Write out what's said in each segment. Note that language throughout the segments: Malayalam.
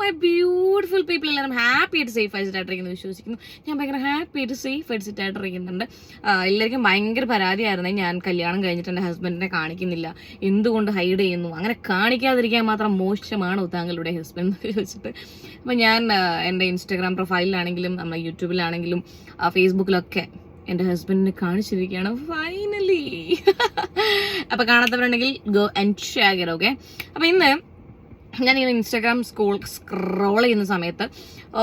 മൈ ബ്യൂട്ടിഫുൾ പീപ്പിൾ എല്ലാവരും ഹാപ്പി ആയിട്ട് സേഫ് ആയിട്ട് ആയിട്ടിരിക്കുന്നു വിശ്വസിക്കുന്നു. ഞാൻ ഭയങ്കര ഹാപ്പി ആയിട്ട് സേഫ് ആയിട്ട് സെറ്റ് എല്ലാവർക്കും ഭയങ്കര പരാതിയായിരുന്നു ഞാൻ കല്യാണം കഴിഞ്ഞിട്ട് എന്റെ ഹസ്ബൻഡിനെ കാണിക്കുന്നില്ല. എന്തുകൊണ്ട് ഹൈഡ് ചെയ്യുന്നു? അങ്ങനെ കാണിക്കാതിരിക്കാൻ മാത്രം മോശമാണോ താങ്കളുടെ ഹസ്ബൻഡ് എന്ന് ചോദിച്ചിട്ട് അപ്പം ഞാൻ എന്റെ ഇൻസ്റ്റാഗ്രാം പ്രൊഫൈലിലാണെങ്കിലും നമ്മുടെ യൂട്യൂബിലാണെങ്കിലും ഫേസ്ബുക്കിലൊക്കെ എന്റെ ഹസ്ബൻഡിനെ കാണിച്ചിരിക്കുകയാണ് ഫൈനലി അപ്പോൾ കാണാത്തവരുണ്ടെങ്കിൽ ഗോ ആൻഡ് ഷെയർ ഓക്കെ അപ്പോൾ ഇന്ന് ഞാനിങ്ങനെ ഇൻസ്റ്റാഗ്രാം സ്കൂൾ സ്ക്രോൾ ചെയ്യുന്ന സമയത്ത്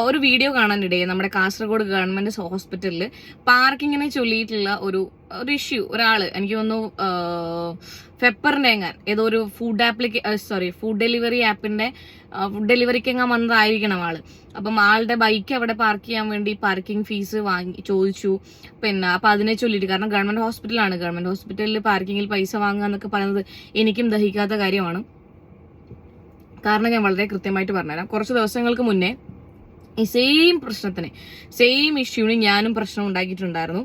ഒരു വീഡിയോ കാണാനിടയായി. നമ്മുടെ കാസർഗോഡ് ഗവൺമെന്റ് ഹോസ്പിറ്റലിൽ പാർക്കിങ്ങിനെ ചൊല്ലിയിട്ടുള്ള ഒരു ഒരു ഇഷ്യൂ ഒരാൾ എനിക്ക് തോന്നുന്നു പെപ്പറിന്റെ എങ്ങാൻ ഏതോ ഒരു food application sorry food delivery ആപ്പിന്റെ food ഡെലിവറിക്ക് എങ്ങാൻ വന്നതായിരിക്കണം ആൾ. അപ്പം ആളുടെ ബൈക്ക് അവിടെ പാർക്ക് ചെയ്യാൻ വേണ്ടി പാർക്കിംഗ് ഫീസ് വാങ്ങി ചോദിച്ചു. പിന്നെ അപ്പൊ അതിനെ ചൊല്ലിയിട്ട് കാരണം ഗവൺമെന്റ് ഹോസ്പിറ്റലാണ് ഗവൺമെന്റ് ഹോസ്പിറ്റലിൽ പാർക്കിങ്ങിൽ പൈസ വാങ്ങുക എന്നൊക്കെ പറയുന്നത് എനിക്കും ദഹിക്കാത്ത കാര്യമാണ്. കാരണം ഞാൻ വളരെ കൃത്യമായിട്ട് പറഞ്ഞുതരാം. കുറച്ച് ദിവസങ്ങൾക്ക് മുന്നേ ഈ സെയിം പ്രശ്നത്തിന് സെയിം ഇഷ്യൂവിന് ഞാനും പ്രശ്നം ഉണ്ടാക്കിയിട്ടുണ്ടായിരുന്നു.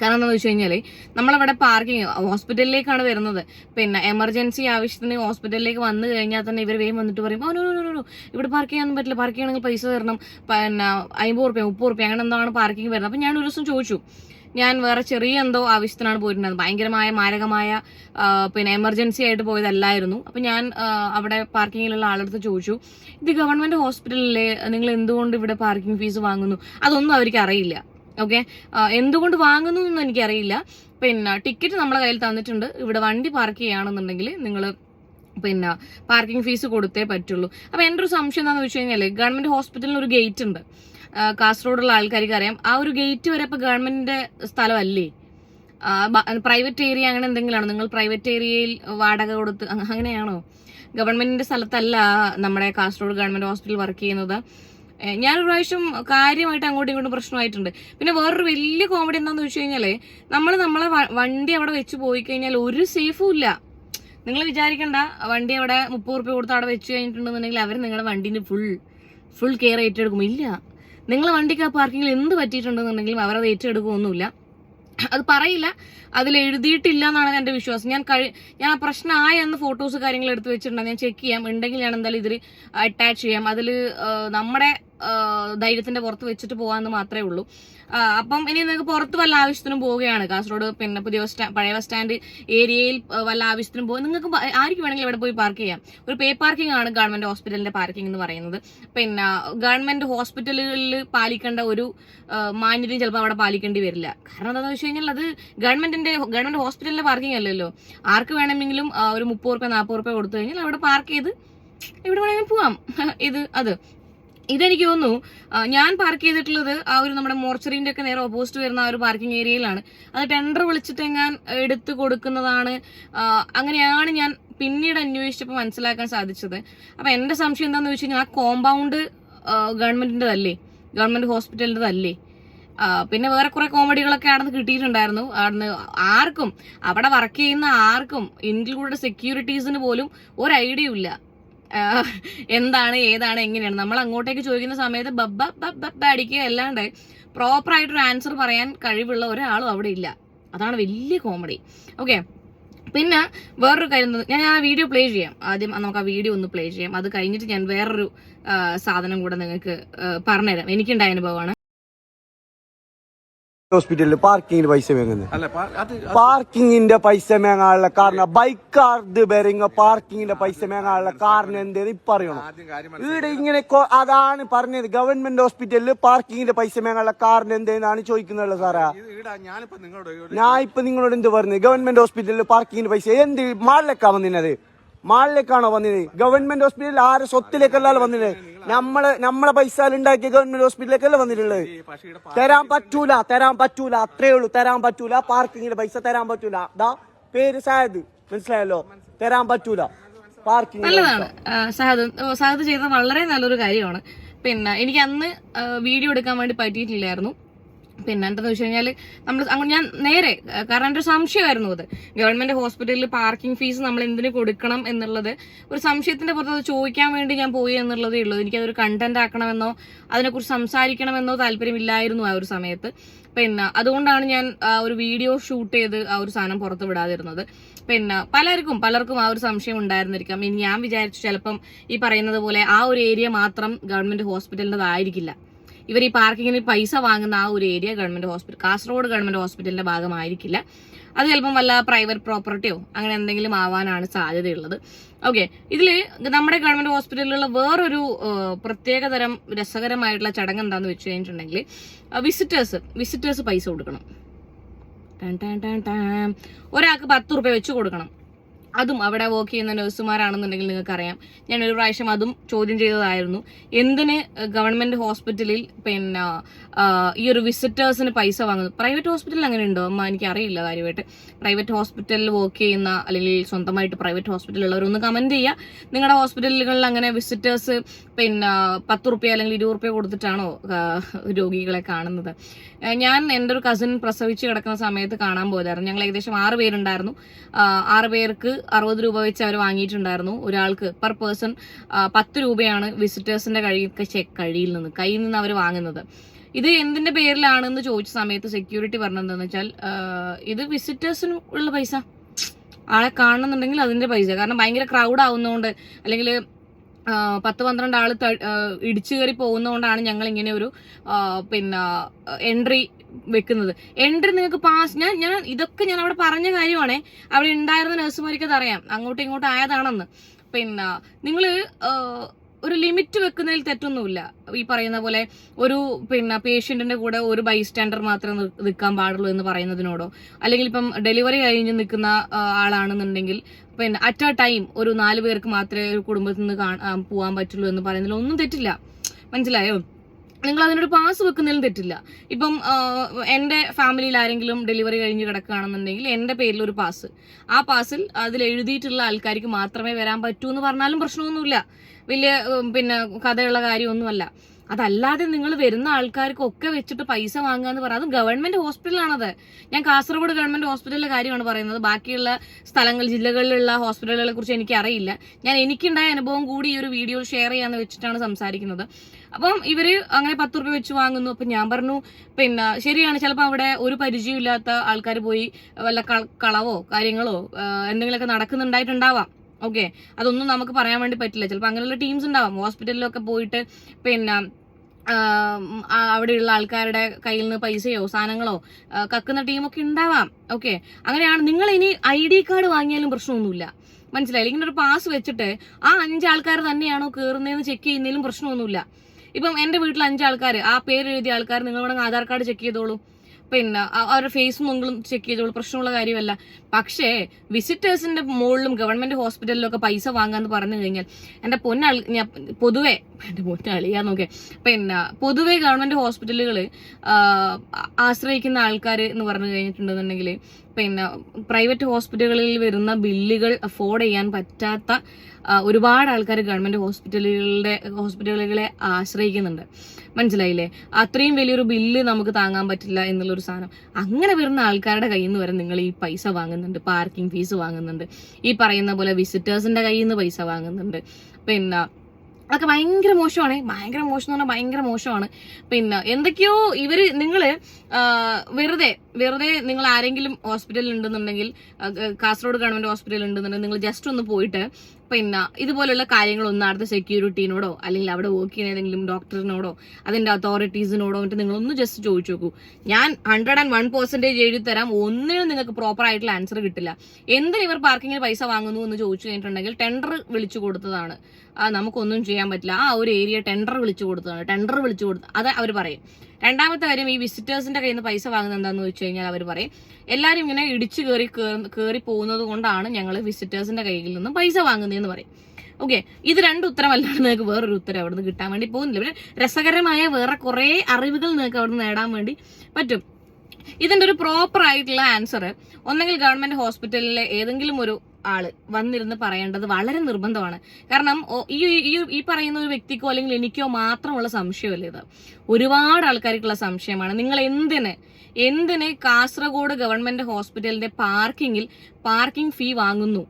കാരണം എന്താണെന്ന് വെച്ച് കഴിഞ്ഞാൽ നമ്മളവിടെ പാർക്കിംഗ് ഹോസ്പിറ്റലിലേക്കാണ് വരുന്നത്. പിന്നെ എമർജൻസി ആവശ്യത്തിന് ഹോസ്പിറ്റലിലേക്ക് വന്നു കഴിഞ്ഞാൽ തന്നെ ഇവർ വേഗം വന്നിട്ട് പറയും ഓ നോ നോ നോ, ഇവിടെ പാർക്ക് ചെയ്യാനൊന്നും പറ്റില്ല. പാർക്ക് ചെയ്യണമെങ്കിൽ പൈസ തരണം. പിന്നെ അമ്പത് റുപ്യ മുപ്പത് റുപ്യ അങ്ങനെ എന്താണ് പാർക്കിംഗ് വരുന്നത്? അപ്പം ഞാൻ ഒരു ദിവസം ചോദിച്ചു. ഞാൻ വേറെ ചെറിയ എന്തോ ആവശ്യത്തിനാണ് പോയിട്ടുണ്ടായിരുന്നത്. ഭയങ്കരമായ മാരകമായ പിന്നെ എമർജൻസി ആയിട്ട് പോയതല്ലായിരുന്നു. അപ്പം ഞാൻ അവിടെ പാർക്കിങ്ങിലുള്ള ആളെടുത്ത് ചോദിച്ചു ഇത് ഗവൺമെന്റ് ഹോസ്പിറ്റലിലെ നിങ്ങൾ എന്തുകൊണ്ട് ഇവിടെ പാർക്കിംഗ് ഫീസ് വാങ്ങുന്നു? അതൊന്നും അവർക്ക് അറിയില്ല. ഓക്കെ എന്തുകൊണ്ട് വാങ്ങുന്നു എന്നൊന്നും എനിക്കറിയില്ല. പിന്നെ ടിക്കറ്റ് നമ്മളെ കയ്യിൽ തന്നിട്ടുണ്ട്. ഇവിടെ വണ്ടി പാർക്ക് ചെയ്യുകയാണെന്നുണ്ടെങ്കിൽ നിങ്ങൾ പിന്നെ പാർക്കിംഗ് ഫീസ് കൊടുത്തേ പറ്റുള്ളൂ. അപ്പോൾ എന്റെ ഒരു സംശയം എന്താണെന്ന് വെച്ച് കഴിഞ്ഞാൽ ഗവൺമെന്റ് ഹോസ്പിറ്റലിന് ഒരു ഗേറ്റ് ഉണ്ട്. കാസർഗോഡുള്ള ആൾക്കാർക്ക് അറിയാം ആ ഒരു ഗേറ്റ് വരെ ഇപ്പോൾ ഗവൺമെന്റിന്റെ സ്ഥലമല്ലേ? പ്രൈവറ്റ് ഏരിയ അങ്ങനെ എന്തെങ്കിലുമാണോ നിങ്ങൾ പ്രൈവറ്റ് ഏരിയയിൽ വാടക കൊടുത്ത് അങ്ങനെയാണോ? ഗവൺമെന്റിന്റെ സ്ഥലത്തല്ല നമ്മുടെ കാസർഗോഡ് ഗവൺമെന്റ് ഹോസ്പിറ്റൽ വർക്ക് ചെയ്യുന്നത്. ഞാനൊരു പ്രാവശ്യം കാര്യമായിട്ട് അങ്ങോട്ടും ഇങ്ങോട്ടും പ്രശ്നമായിട്ടുണ്ട്. പിന്നെ വേറൊരു വലിയ കോമഡി എന്താണെന്ന് വെച്ച് കഴിഞ്ഞാൽ നമ്മൾ നമ്മളെ വണ്ടി അവിടെ വെച്ച് പോയി കഴിഞ്ഞാൽ ഒരു സേഫും ഇല്ല. നിങ്ങൾ വിചാരിക്കണ്ട വണ്ടി അവിടെ മുപ്പത് റുപ്യ കൊടുത്ത് അവിടെ വെച്ച് കഴിഞ്ഞിട്ടുണ്ടെന്നുണ്ടെങ്കിൽ അവർ നിങ്ങളുടെ വണ്ടീന്റെ ഫുൾ ഫുൾ കെയർ ഏറ്റെടുക്കും. ഇല്ല. നിങ്ങളെ വണ്ടിക്ക് ആ പാർക്കിങ്ങിൽ എന്ത് പറ്റിയിട്ടുണ്ടെന്നുണ്ടെങ്കിലും അവരത് ഏറ്റെടുക്കുകയൊന്നുമില്ല അത് പറയില്ല. അതിൽ എഴുതിയിട്ടില്ല എന്നാണ് എന്റെ വിശ്വാസം. ഞാൻ കഴി ഞാൻ ആ പ്രശ്നമായ എന്ന് ഫോട്ടോസ് കാര്യങ്ങൾ എടുത്ത് വെച്ചിട്ടുണ്ടെങ്കിൽ ഞാൻ ചെക്ക് ചെയ്യാം. ഉണ്ടെങ്കിൽ ഞാൻ എന്തായാലും ഇതിൽ അറ്റാച്ച് ചെയ്യാം. അതിൽ നമ്മുടെ ധൈര്യത്തിന്റെ പുറത്ത് വെച്ചിട്ട് പോകാമെന്ന് മാത്രമേ ഉള്ളൂ. അപ്പം ഇനി നിങ്ങൾക്ക് പുറത്ത് വല്ല ആവശ്യത്തിനും പോവുകയാണ്. കാസർഗോഡ് പിന്നെ പുതിയ പഴയ ബസ് സ്റ്റാൻഡ് ഏരിയയിൽ വല്ല ആവശ്യത്തിനും പോകും നിങ്ങൾക്ക് ആർക്ക് വേണമെങ്കിലും ഇവിടെ പോയി പാർക്ക് ചെയ്യാം. ഒരു പേ പാർക്കിംഗ് ആണ് ഗവൺമെന്റ് ഹോസ്പിറ്റലിന്റെ പാർക്കിംഗ് എന്ന് പറയുന്നത്. പിന്നെ ഗവൺമെന്റ് ഹോസ്പിറ്റലുകളിൽ പാലിക്കേണ്ട ഒരു മാന്യതയും ചിലപ്പോൾ അവിടെ പാലിക്കേണ്ടി വരില്ല. കാരണം എന്താണെന്ന് വെച്ച് കഴിഞ്ഞാൽ അത് ഗവൺമെന്റിന്റെ ഗവൺമെന്റ് ഹോസ്പിറ്റലിന്റെ പാർക്കിംഗ് അല്ലല്ലോ. ആർക്ക് വേണമെങ്കിലും ഒരു മുപ്പത് റുപ്യ നാൽപ്പത് റുപ്യ കൊടുത്തു കഴിഞ്ഞാൽ അവിടെ പാർക്ക് ചെയ്ത് എവിടെ വേണമെങ്കിലും പോവാം. ഇത് അത്. ഇതെനിക്ക് തോന്നുന്നു ഞാൻ പാർക്ക് ചെയ്തിട്ടുള്ളത് ആ ഒരു നമ്മുടെ മോർച്ചറിന്റെ ഒക്കെ നേരെ ഓപ്പോസിറ്റ് വരുന്ന ആ ഒരു പാർക്കിംഗ് ഏരിയയിലാണ് അത് ടെൻഡർ വിളിച്ചിട്ട് ഞാൻ എടുത്തു കൊടുക്കുന്നതാണ്. അങ്ങനെയാണ് ഞാൻ പിന്നീട് അന്വേഷിച്ചപ്പോൾ മനസ്സിലാക്കാൻ സാധിച്ചത്. അപ്പൊ എന്റെ സംശയം എന്താണെന്ന് വെച്ച് കഴിഞ്ഞാൽ ആ കോമ്പൗണ്ട് ഗവൺമെന്റിന്റെതല്ലേ ഗവൺമെന്റ് ഹോസ്പിറ്റലിന്റെതല്ലേ പിന്നെ വേറെ കുറെ കോമഡികളൊക്കെ അവിടെ കിട്ടിയിട്ടുണ്ടായിരുന്നു. അവിടുന്ന് ആർക്കും അവിടെ വർക്ക് ചെയ്യുന്ന ആർക്കും ഇൻക്ലൂഡഡ് സെക്യൂരിറ്റീസിന് പോലും ഒരു ഐഡിയ ഇല്ല. എന്താണ് ഏതാണ് എങ്ങനെയാണ്? നമ്മൾ അങ്ങോട്ടേക്ക് ചോദിക്കുന്ന സമയത്ത് ബബ്ബ ബബ്ബ അടിക്കുക അല്ലാണ്ട് പ്രോപ്പർ ആയിട്ടൊരു ആൻസർ പറയാൻ കഴിവുള്ള ഒരാളും അവിടെ ഇല്ല. അതാണ് വലിയ കോമഡി ഓക്കെ പിന്നെ വേറൊരു കാര്യം ഞാൻ ആ വീഡിയോ പ്ലേ ചെയ്യാം. ആദ്യം നമുക്ക് ആ വീഡിയോ ഒന്ന് പ്ലേ ചെയ്യാം. അത് കഴിഞ്ഞിട്ട് ഞാൻ വേറൊരു സാധനം കൂടെ നിങ്ങൾക്ക് പറഞ്ഞുതരാം. എനിക്കുണ്ടായ അനുഭവമാണ്. ഹോസ്പിറ്റലിൽ പാർക്കിങ്ങിന് പൈസ വേങ്ങുന്നത് പാർക്കിങ്ങിന്റെ പൈസ മേങ്ങാനുള്ള കാരണം ബൈക്ക് ബൈക്കാർഡ് ബെറിങ് പാർക്കിങ്ങിന്റെ പൈസ മേങ്ങാനുള്ള കാരണം എന്തേത് ഇപ്പൊ അറിയണം. ഇവിടെ ഇങ്ങനെ അതാണ് പറഞ്ഞത്. ഗവൺമെന്റ് ഹോസ്പിറ്റലിൽ പാർക്കിങ്ങിന്റെ പൈസ മേങ്ങാനുള്ള കാരണം എന്തേന്നാണ് ചോദിക്കുന്നത് സാറാ? ഞാൻ ഇപ്പൊ നിങ്ങളോട് എന്ത് പറഞ്ഞു? ഗവൺമെന്റ് ഹോസ്പിറ്റലിൽ പാർക്കിങ്ങിന്റെ പൈസ എന്ത് മാളിലേക്കാ വന്നിരുന്നത് മാളിലേക്കാണോ വന്നത് ഗവൺമെന്റ് ഹോസ്പിറ്റലിൽ ആരെ സ്വത്തിലേക്കല്ല വന്നത് നമ്മൾ നമ്മളെ പൈസ ഉണ്ടാക്കിയ ഗവൺമെന്റ് ഹോസ്പിറ്റലിലേക്കല്ല വന്നിട്ടുള്ളത്? തരാൻ പറ്റൂല തരാൻ പറ്റൂല അത്രേ ഉള്ളൂ. തരാൻ പറ്റൂല പാർക്കിങ്ങിന്റെ പൈസ തരാൻ പറ്റൂല. ദാ പേര് സായത് മനസ്സിലായല്ലോ? തരാൻ പറ്റൂല. പാർക്കിംഗ് നല്ലതാണ്. സഹദ് സഹദ് ചെയ്ത വളരെ നല്ലൊരു കാര്യമാണ്. പിന്നെ എനിക്ക് അന്ന് വീഡിയോ എടുക്കാൻ വേണ്ടി പറ്റിയിട്ടില്ലായിരുന്നു. പിന്നെ എന്താണെന്ന് വെച്ച് കഴിഞ്ഞാൽ നമ്മൾ അങ്ങോട്ട് ഞാൻ നേരെ കാരണം എന്റെ സംശയമായിരുന്നു അത്. ഗവൺമെന്റ് ഹോസ്പിറ്റലിൽ പാർക്കിംഗ് ഫീസ് നമ്മൾ എന്തിന് കൊടുക്കണം എന്നുള്ളത് ഒരു സംശയത്തിന്റെ പുറത്ത് ചോദിക്കാൻ വേണ്ടി ഞാൻ പോയി എന്നുള്ളതേ ഉള്ളൂ. എനിക്കതൊരു കണ്ടന്റ് ആക്കണമെന്നോ അതിനെക്കുറിച്ച് സംസാരിക്കണമെന്നോ താല്പര്യമില്ലായിരുന്നു ആ ഒരു സമയത്ത്. പിന്നെ അതുകൊണ്ടാണ് ഞാൻ ആ ഒരു വീഡിയോ ഷൂട്ട് ചെയ്ത് ആ ഒരു സാധനം പുറത്ത് വിടാതിരുന്നത്. പിന്നെ പലർക്കും പലർക്കും ആ ഒരു സംശയം ഉണ്ടായിരുന്നിരിക്കാം. ഇനി ഞാൻ വിചാരിച്ചു ചിലപ്പം ഈ പറയുന്നത് പോലെ ആ ഒരു ഏരിയ മാത്രം ഗവൺമെന്റ് ഹോസ്പിറ്റലിന്റെതായിരിക്കില്ല. ഇവർ ഈ പാർക്കിങ്ങിന് പൈസ വാങ്ങുന്ന ആ ഒരു area government hospital Kasaragod government ഹോസ്പിറ്റലിന്റെ ഭാഗമായിരിക്കില്ല. അത് ചിലപ്പം വല്ല പ്രൈവറ്റ് പ്രോപ്പർട്ടിയോ അങ്ങനെ എന്തെങ്കിലും ആവാനാണ് സാധ്യതയുള്ളത്. ഓക്കെ ഇതിൽ നമ്മുടെ ഗവൺമെന്റ് ഹോസ്പിറ്റലിലുള്ള വേറൊരു പ്രത്യേക പ്രത്യേകതരം രസകരമായിട്ടുള്ള ചടങ്ങ് എന്താന്ന് വെച്ച് കഴിഞ്ഞിട്ടുണ്ടെങ്കിൽ വിസിറ്റേഴ്സ് വിസിറ്റേഴ്സ് പൈസ കൊടുക്കണം. ഒരാൾക്ക് പത്ത് റുപ്യ വെച്ച് കൊടുക്കണം. അതും അവിടെ വർക്ക് ചെയ്യുന്ന നഴ്സുമാരാണെന്നുണ്ടെങ്കിൽ നിങ്ങൾക്കറിയാം. ഞാൻ ഒരു പ്രാവശ്യം അതും ചോദ്യം ചെയ്തതായിരുന്നു. എന്തിന് ഗവൺമെന്റ് ഹോസ്പിറ്റലിൽ പിന്നെ ഈ ഒരു വിസിറ്റേഴ്സിന് പൈസ വാങ്ങുന്നത്? പ്രൈവറ്റ് ഹോസ്പിറ്റലിൽ അങ്ങനെ ഉണ്ടോ അമ്മ എനിക്ക് അറിയില്ല കാര്യമായിട്ട്. പ്രൈവറ്റ് ഹോസ്പിറ്റലിൽ വർക്ക് ചെയ്യുന്ന അല്ലെങ്കിൽ സ്വന്തമായിട്ട് പ്രൈവറ്റ് ഹോസ്പിറ്റലുള്ളവരൊന്ന് കമന്റ് ചെയ്യുക. നിങ്ങളുടെ ഹോസ്പിറ്റലുകളിൽ അങ്ങനെ വിസിറ്റേഴ്സ് പിന്നെ പത്ത് റുപ്യ അല്ലെങ്കിൽ ഇരുപത് റുപ്യ കൊടുത്തിട്ടാണോ രോഗികളെ കാണുന്നത്? ഞാൻ എന്റെ ഒരു കസിൻ പ്രസവിച്ച് കിടക്കുന്ന സമയത്ത് കാണാൻ പോയതായിരുന്നു. ഞങ്ങൾ ഏകദേശം ആറ് പേരുണ്ടായിരുന്നു. ആറ് പേർക്ക് അറുപത് രൂപ വെച്ച് അവർ വാങ്ങിയിട്ടുണ്ടായിരുന്നു. ഒരാൾക്ക് പെർ പേഴ്സൺ പത്ത് രൂപയാണ് വിസിറ്റേഴ്സിന്റെ ഛെ, കഴിയിൽ നിന്ന് കയ്യിൽ നിന്ന് അവർ വാങ്ങുന്നത്. ഇത് എന്തിന്റെ പേരിലാണെന്ന് ചോദിച്ച സമയത്ത് സെക്യൂരിറ്റി പറഞ്ഞതെന്ന് വെച്ചാൽ ഇത് വിസിറ്റേഴ്സിന് ഉള്ള പൈസ. ആളെ കാണുന്നുണ്ടെങ്കിൽ അതിന്റെ പൈസ. കാരണം ഭയങ്കര ക്രൗഡ് ആവുന്നതുകൊണ്ട് അല്ലെങ്കിൽ പത്ത് പന്ത്രണ്ട് ആൾ ഇടിച്ചു കയറി പോകുന്നതുകൊണ്ടാണ് ഞങ്ങൾ ഇങ്ങനെ ഒരു പിന്നെ എൻട്രി വെക്കുന്നത്. എൻട്രി നിങ്ങൾക്ക് പാസ് ഞാൻ ഞാൻ ഇതൊക്കെ ഞാൻ അവിടെ പറഞ്ഞ കാര്യമാണേ. അവിടെ ഉണ്ടായിരുന്ന നഴ്സുമാർക്ക് അത് അറിയാം അങ്ങോട്ടും ഇങ്ങോട്ടും ആയതാണെന്ന്. പിന്നെ നിങ്ങൾ ഒരു ലിമിറ്റ് വെക്കുന്നതിൽ തെറ്റൊന്നുമില്ല. ഈ പറയുന്ന പോലെ ഒരു പിന്നെ പേഷ്യന്റിന്റെ കൂടെ ഒരു ബൈസ്റ്റാൻഡർ മാത്രമേ നിൽക്കാൻ പാടുള്ളൂ എന്ന് പറയുന്നതിനോടോ അല്ലെങ്കിൽ ഇപ്പം ഡെലിവറി കഴിഞ്ഞ് നിൽക്കുന്ന ആളാണെന്നുണ്ടെങ്കിൽ പിന്നെ അറ്റ് എ ടൈം ഒരു നാല് പേർക്ക് മാത്രമേ ഒരു കുടുംബത്തിൽ നിന്ന് കാണാൻ പോകാൻ പറ്റുള്ളൂ എന്ന് പറയുന്നതിൽ ഒന്നും തെറ്റില്ല. മനസ്സിലായോ? നിങ്ങൾ അതിനൊരു പാസ് വെക്കുന്നതിലും തെറ്റില്ല. ഇപ്പം എന്റെ ഫാമിലിയിൽ ആരെങ്കിലും ഡെലിവറി കഴിഞ്ഞ് കിടക്കുകയാണെന്നുണ്ടെങ്കിൽ എന്റെ പേരിൽ ഒരു പാസ് ആ പാസിൽ അതിൽ എഴുതിയിട്ടുള്ള ആൾക്കാർക്ക് മാത്രമേ വരാൻ പറ്റൂ എന്ന് പറഞ്ഞാലും പ്രശ്നമൊന്നുമില്ല. വലിയ പിന്നെ കഥയുള്ള കാര്യമൊന്നുമല്ല. അതല്ലാതെ നിങ്ങൾ വരുന്ന ആൾക്കാർക്കൊക്കെ വെച്ചിട്ട് പൈസ വാങ്ങുക എന്ന് പറയുന്നത് ഗവൺമെന്റ് ഹോസ്പിറ്റലാണത്. ഞാൻ കാസർഗോഡ് ഗവൺമെന്റ് ഹോസ്പിറ്റലിലെ കാര്യമാണ് പറയുന്നത്. ബാക്കിയുള്ള സ്ഥലങ്ങൾ ജില്ലകളിലുള്ള ഹോസ്പിറ്റലുകളെ കുറിച്ച് എനിക്ക് അറിയില്ല ഞാൻ എനിക്കുണ്ടായ അനുഭവം കൂടി ഈ ഒരു വീഡിയോ ഷെയർ ചെയ്യാന്ന് വെച്ചിട്ടാണ് സംസാരിക്കുന്നത്. അപ്പം ഇവർ അങ്ങനെ പത്ത് റുപ്യ വെച്ച് വാങ്ങുന്നു. അപ്പൊ ഞാൻ പറഞ്ഞു പിന്നെ ശരിയാണ്. ചിലപ്പോൾ അവിടെ ഒരു പരിചയമില്ലാത്ത ആൾക്കാർ പോയി വല്ല കള- കളവോ കാര്യങ്ങളോ എന്തെങ്കിലുമൊക്കെ നടക്കുന്നുണ്ടായിട്ടുണ്ടാവാം. ഓക്കെ? അതൊന്നും നമുക്ക് പറയാൻ വേണ്ടി പറ്റില്ല. ചിലപ്പോൾ അങ്ങനെയുള്ള ടീംസ് ഉണ്ടാവാം. ഹോസ്പിറ്റലിലൊക്കെ പോയിട്ട് പിന്നെ അവിടെയുള്ള ആൾക്കാരുടെ കയ്യിൽ നിന്ന് പൈസയോ സാധനങ്ങളോ കക്കുന്ന ടീമൊക്കെ ഉണ്ടാവാം. ഓക്കെ അങ്ങനെയാണ് നിങ്ങൾ ഇനി ഐ ഡി കാർഡ് വാങ്ങിയാലും പ്രശ്നമൊന്നുമില്ല. മനസ്സിലായില്ല ഇങ്ങനെ ഒരു പാസ് വെച്ചിട്ട് ആ അഞ്ചാൾക്കാർ തന്നെയാണോ കയറുന്നതെന്ന് ചെക്ക് ചെയ്യുന്നതിലും പ്രശ്നമൊന്നുമില്ല. ഇപ്പം എന്റെ വീട്ടിൽ അഞ്ചാൾക്കാർ ആ പേര് എഴുതിയ ആൾക്കാർ നിങ്ങൾ വേണമെങ്കിൽ ആധാർ കാർഡ് ചെക്ക് ചെയ്തോളൂ. പിന്നെ അവരുടെ ഫേസും നിങ്ങളും ചെക്ക് ചെയ്തോളൂ. പ്രശ്നമുള്ള കാര്യമല്ല. പക്ഷേ വിസിറ്റേഴ്സിന്റെ മുകളിലും ഗവൺമെന്റ് ഹോസ്പിറ്റലിലും ഒക്കെ പൈസ വാങ്ങാന്ന് പറഞ്ഞു കഴിഞ്ഞാൽ എന്റെ പൊന്നാൾ ഞാൻ പൊതുവെ എന്റെ പൊന്നാളിയാ നോക്കെ പിന്നെ പൊതുവെ ഗവൺമെന്റ് ഹോസ്പിറ്റലുകൾ ആശ്രയിക്കുന്ന ആൾക്കാർ എന്ന് പറഞ്ഞു കഴിഞ്ഞിട്ടുണ്ടെന്നുണ്ടെങ്കിൽ പിന്നെ പ്രൈവറ്റ് ഹോസ്പിറ്റലുകളിൽ വരുന്ന ബില്ലുകൾ അഫോർഡ് ചെയ്യാൻ പറ്റാത്ത ഒരുപാട് ആൾക്കാർ ഗവൺമെന്റ് ഹോസ്പിറ്റലുകളുടെ ഹോസ്പിറ്റലുകളെ ആശ്രയിക്കുന്നുണ്ട്. മനസ്സിലായില്ലേ? അത്രയും വലിയൊരു ബില്ല് നമുക്ക് താങ്ങാൻ പറ്റില്ല എന്നുള്ളൊരു സാധനം. അങ്ങനെ വരുന്ന ആൾക്കാരുടെ കയ്യിൽ നിന്ന് വരെ നിങ്ങൾ ഈ പൈസ വാങ്ങുന്നുണ്ട് പാർക്കിംഗ് ഫീസ് വാങ്ങുന്നുണ്ട്. ഈ പറയുന്ന പോലെ വിസിറ്റേഴ്സിന്റെ കയ്യിൽ നിന്ന് പൈസ വാങ്ങുന്നുണ്ട്. പിന്നെ അതൊക്കെ ഭയങ്കര മോശമാണ്. ഭയങ്കര മോശം എന്ന് പറഞ്ഞാൽ ഭയങ്കര മോശമാണ്. പിന്നെ എന്തൊക്കെയോ ഇവർ നിങ്ങൾ വെറുതെ വെറുതെ നിങ്ങൾ ആരെങ്കിലും ഹോസ്പിറ്റലിൽ ഉണ്ടെന്നുണ്ടെങ്കിൽ കാസർഗോഡ് ഗവൺമെന്റ് ഹോസ്പിറ്റലിൽ ഉണ്ടെന്നുണ്ടെങ്കിൽ നിങ്ങൾ ജസ്റ്റ് ഒന്ന് പോയിട്ട് പിന്നെ ഇതുപോലുള്ള കാര്യങ്ങളൊന്നും അടുത്ത സെക്യൂരിറ്റീനോടോ അല്ലെങ്കിൽ അവിടെ വർക്ക് ചെയ്യുന്ന ഏതെങ്കിലും ഡോക്ടറിനോടോ അതിന്റെ അതോറിറ്റീസിനോടോ എന്നിട്ട് നിങ്ങളൊന്ന് ജസ്റ്റ് ചോദിച്ചു നോക്കൂ. ഞാൻ ഹൺഡ്രഡ് ആൻഡ് വൺ പെർസെന്റേജ് എഴുതി തരാം. ഒന്നിനും നിങ്ങൾക്ക് പ്രോപ്പർ ആയിട്ടുള്ള ആൻസർ കിട്ടില്ല. എന്തിന് ഇവർ പാർക്കിങ്ങിന് പൈസ വാങ്ങുന്നു എന്ന് ചോദിച്ചു കഴിഞ്ഞിട്ടുണ്ടെങ്കിൽ ടെൻഡർ വിളിച്ചു കൊടുത്തതാണ്. നമുക്കൊന്നും ചെയ്യാൻ പറ്റില്ല. ആ ഒരു ഏരിയ ടെൻഡർ വിളിച്ചു കൊടുത്തതാണ്. ടെൻഡർ വിളിച്ചു കൊടുത്ത അത് അവർ പറയും. രണ്ടാമത്തെ കാര്യം ഈ വിസിറ്റേഴ്സിന്റെ കയ്യിൽ നിന്ന് പൈസ വാങ്ങുന്നത് എന്താണെന്ന് വെച്ച് കഴിഞ്ഞാൽ അവർ പറയും എല്ലാവരും ഇങ്ങനെ ഇടിച്ചു കയറി കയറി പോകുന്നത് കൊണ്ടാണ് ഞങ്ങൾ വിസിറ്റേഴ്സിന്റെ കയ്യിൽ നിന്നും പൈസ വാങ്ങുന്നതെന്ന് പറയും. ഓക്കെ ഇത് രണ്ട് ഉത്തരമല്ലാതെ നിങ്ങൾക്ക് വേറൊരു ഉത്തരം അവിടെ നിന്ന് കിട്ടാൻ വേണ്ടി പോകുന്നില്ല. പിന്നെ രസകരമായ വേറെ കുറേ അറിവുകൾ നിങ്ങൾക്ക് അവിടെ നിന്ന് നേടാൻ വേണ്ടി പറ്റും. ഇതിന്റെ ഒരു പ്രോപ്പർ ആയിട്ടുള്ള ആൻസർ ഒന്നെങ്കിൽ ഗവൺമെന്റ് ഹോസ്പിറ്റലിലെ ഏതെങ്കിലും ഒരു ആൾ വന്നിരുന്ന് പറയേണ്ടത് വളരെ നിർബന്ധമാണ്. കാരണം ഈ ഈ പറയുന്ന ഒരു വ്യക്തിക്കോ അല്ലെങ്കിൽ എനിക്കോ മാത്രമുള്ള സംശയമല്ല ഇത്? ഒരുപാട് ആൾക്കാർക്കുള്ള സംശയമാണ്. നിങ്ങൾ എന്തിന് എന്തിന് കാസർഗോഡ് ഗവൺമെന്റ് ഹോസ്പിറ്റലിന്റെ പാർക്കിങ്ങിൽ പാർക്കിംഗ് ഫീ വാങ്ങുന്നു?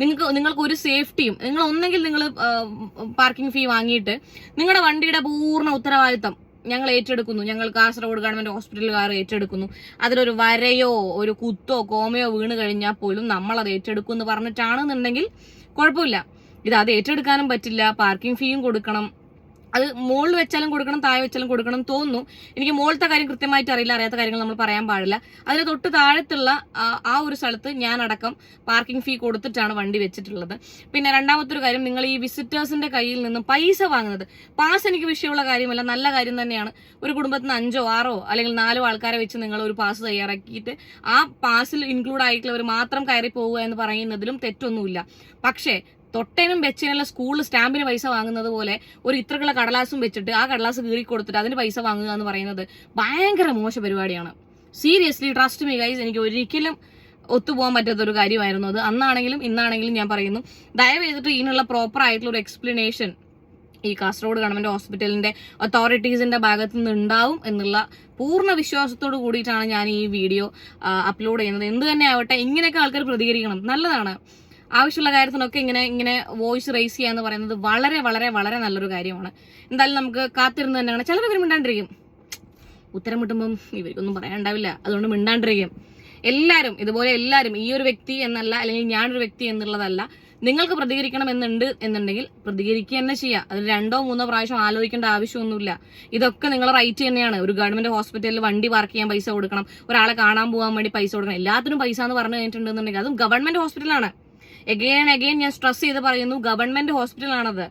നിങ്ങൾക്ക് നിങ്ങൾക്ക് ഒരു സേഫ്റ്റിയും നിങ്ങൾ ഒന്നെങ്കിൽ നിങ്ങൾ പാർക്കിംഗ് ഫീ വാങ്ങിയിട്ട് നിങ്ങളുടെ വണ്ടിയുടെ പൂർണ ഉത്തരവാദിത്തം ഞങ്ങൾ ഏറ്റെടുക്കുന്നു. ഞങ്ങൾ കാസർഗോഡ് ഗവൺമെന്റ് ഹോസ്പിറ്റലുകാർ ഏറ്റെടുക്കുന്നു. അതിലൊരു വരയോ ഒരു കുത്തോ കോമയോ വീണ് കഴിഞ്ഞാൽ പോലും നമ്മൾ അത് ഏറ്റെടുക്കും എന്ന് പറഞ്ഞിട്ടാണെന്നുണ്ടെങ്കിൽ കുഴപ്പമില്ല. ഇത് അത് ഏറ്റെടുക്കാനും പറ്റില്ല. പാർക്കിംഗ് ഫീയും കൊടുക്കണം. അത് മുകളിൽ വെച്ചാലും കൊടുക്കണം താഴെ വെച്ചാലും കൊടുക്കണം തോന്നുന്നു. എനിക്ക് മുകളിലത്തെ കാര്യം കൃത്യമായിട്ട് അറിയില്ല അറിയാത്ത കാര്യങ്ങൾ നമ്മൾ പറയാൻ പാടില്ല. അതിന് തൊട്ട് താഴത്തുള്ള ആ ഒരു സ്ഥലത്ത് ഞാൻ അടക്കം പാർക്കിംഗ് ഫീ കൊടുത്തിട്ടാണ് വണ്ടി വെച്ചിട്ടുള്ളത്. പിന്നെ രണ്ടാമത്തെ ഒരു കാര്യം നിങ്ങൾ ഈ വിസിറ്റേഴ്സിന്റെ കയ്യിൽ നിന്നും പൈസ വാങ്ങുന്നത്. പാസ് എനിക്ക് വിഷയമുള്ള കാര്യമല്ല നല്ല കാര്യം തന്നെയാണ്. ഒരു കുടുംബത്തിൽ നിന്ന് അഞ്ചോ ആറോ അല്ലെങ്കിൽ നാലോ ആൾക്കാരെ വെച്ച് നിങ്ങൾ ഒരു പാസ് തയ്യാറാക്കിയിട്ട് ആ പാസിൽ ഇൻക്ലൂഡ് ആയിട്ടുള്ളവർ മാത്രം കയറി പോവുക എന്ന് പറയുന്നതിലും തെറ്റൊന്നുമില്ല. പക്ഷേ തൊട്ടേനും വെച്ചേനുള്ള സ്കൂളിൽ സ്റ്റാമ്പിന് പൈസ വാങ്ങുന്നത് പോലെ ഒരു ഇത്രക്കുള്ള കടലാസും വെച്ചിട്ട് ആ കടലാസ് കീറി കൊടുത്തിട്ട് അതിന് പൈസ വാങ്ങുക എന്ന് പറയുന്നത് ഭയങ്കര മോശ പരിപാടിയാണ്. സീരിയസ്ലി ട്രസ്റ്റ് മീ ഗൈസ് എനിക്ക് ഒരിക്കലും ഒത്തുപോകാൻ പറ്റാത്ത ഒരു കാര്യമായിരുന്നു അത്. അന്നാണെങ്കിലും ഇന്നാണെങ്കിലും ഞാൻ പറയുന്നു. ദയവ് ചെയ്തിട്ട് ഇതിനുള്ള പ്രോപ്പർ ആയിട്ടുള്ള ഒരു എക്സ്പ്ലനേഷൻ ഈ കാസർഗോഡ് ഗവൺമെന്റ് ഹോസ്പിറ്റലിന്റെ അതോറിറ്റീസിന്റെ ഭാഗത്ത് നിന്ന് ഉണ്ടാവും എന്നുള്ള പൂർണ വിശ്വാസത്തോട് കൂടിയിട്ടാണ് ഞാൻ ഈ വീഡിയോ അപ്ലോഡ് ചെയ്യുന്നത്. എന്ത് തന്നെ ആവട്ടെ ഇങ്ങനെയൊക്കെ ആൾക്കാർ പ്രതികരിക്കണം. നല്ലതാണ്. ആവശ്യമുള്ള കാര്യത്തിനൊക്കെ ഇങ്ങനെ ഇങ്ങനെ വോയിസ് റേസ് ചെയ്യുക എന്ന് പറയുന്നത് വളരെ വളരെ വളരെ നല്ലൊരു കാര്യമാണ്. എന്തായാലും നമുക്ക് കാത്തിരുന്ന് തന്നെയാണ്. ചിലർ ഇവർ മിണ്ടാണ്ടിരിക്കും. ഉത്തരം കിട്ടുമ്പം ഇവർക്കൊന്നും പറയാനുണ്ടാവില്ല. അതുകൊണ്ട് മിണ്ടാണ്ടിരിക്കും. എല്ലാവരും ഇതുപോലെ എല്ലാവരും ഈ ഒരു വ്യക്തി എന്നല്ല അല്ലെങ്കിൽ ഞാനൊരു വ്യക്തി എന്നുള്ളതല്ല നിങ്ങൾക്ക് പ്രതികരിക്കണം എന്നുണ്ട് എന്നുണ്ടെങ്കിൽ പ്രതികരിക്കുക തന്നെ ചെയ്യുക അതിന് രണ്ടോ മൂന്നോ പ്രാവശ്യം ആലോചിക്കേണ്ട ആവശ്യമൊന്നുമില്ല. ഇതൊക്കെ നിങ്ങളെ റൈറ്റ് തന്നെയാണ്. ഒരു ഗവൺമെന്റ് ഹോസ്പിറ്റലിൽ വണ്ടി പാർക്ക് ചെയ്യാൻ പൈസ കൊടുക്കണം. ഒരാളെ കാണാൻ പോകാൻ വേണ്ടി പൈസ കൊടുക്കണം. എല്ലാത്തിനും പൈസ എന്ന് പറഞ്ഞു കഴിഞ്ഞിട്ടുണ്ടെന്നുണ്ടെങ്കിൽ അതും ഗവൺമെന്റ് ഹോസ്പിറ്റലാണ് എഗെയിൻ അഗെയിൻ ഞാൻ സ്ട്രെസ് ചെയ്ത് പറയുന്നു ഗവൺമെന്റ് ഹോസ്പിറ്റലാണത്